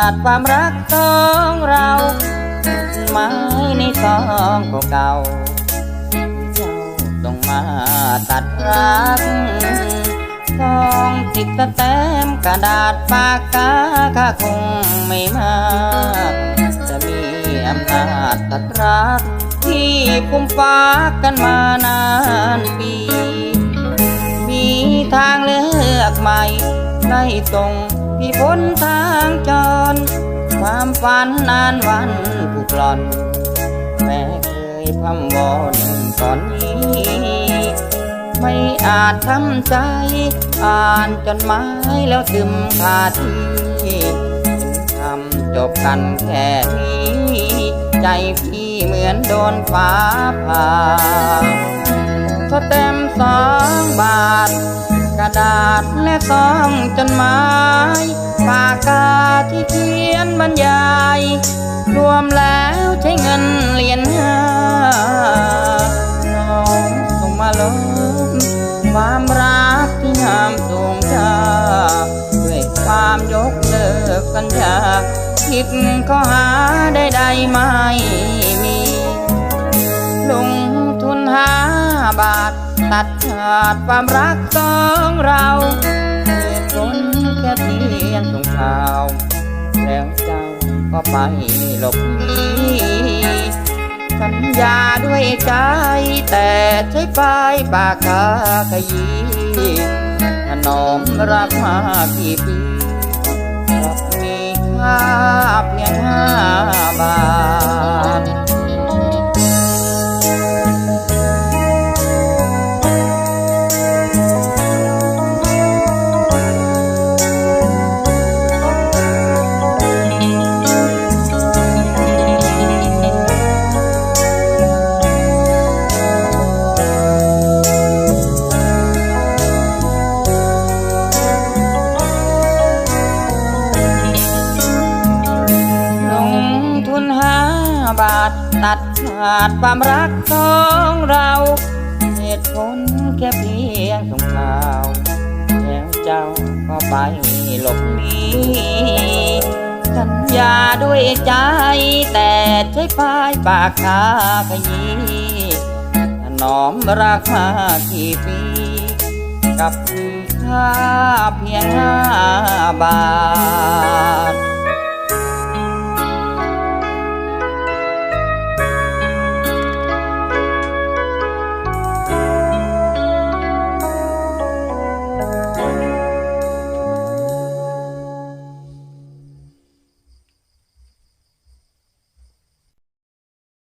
าดความรักของเราไม้ในซองเก่าเจ้าต้องมาตัดรักทองติดสแตมกระดาษปากกาข้าคงไม่มากจะมีอำนาจตัดรัก ที่กุมฟากันมานานปี มีทางเลือกใหม่ได้ส่ง พี่พ้นทางจร ความฝันนานวันผูกล่อน แม้เคยพำวอนตอนนี้ ไม่อาจทำใจ อ่านจดหมายแล้วซึมขาดที่คำจบกันแค่นี้ ใจพี่เหมือนโดนฟ้าผ่าสแตมสองบาท ดาษและซองจดหมายปากกาที่เขียนบรรยาย รวมแล้วใช้เงินเหรียญห้าน้องส่งมาลบความรักที่งามสูงชาด้วยความยกเลิกสัญญาคิดข้อหาใดไม่มี ตัดขาดความรักสองเราเหตุผลแค่เพียงสงข่าว แล้วเจ้าก็ไปหลบหนีสัญญาด้วยใจแต่ใช้ปลายปากกาขยี้ถนอมรักมากี่ปีกลับมีค่าเพีย ตัดขาดความรักของเราเหตุผลแค่เพียงสงข่าวแล้วเจ้าก็ไปหลบหนีสัญญาด้วยใจแต่ใช้ปลายปากกาขยี้นอมรักมากี่ปี กับมีค่าเพียงห้าบาท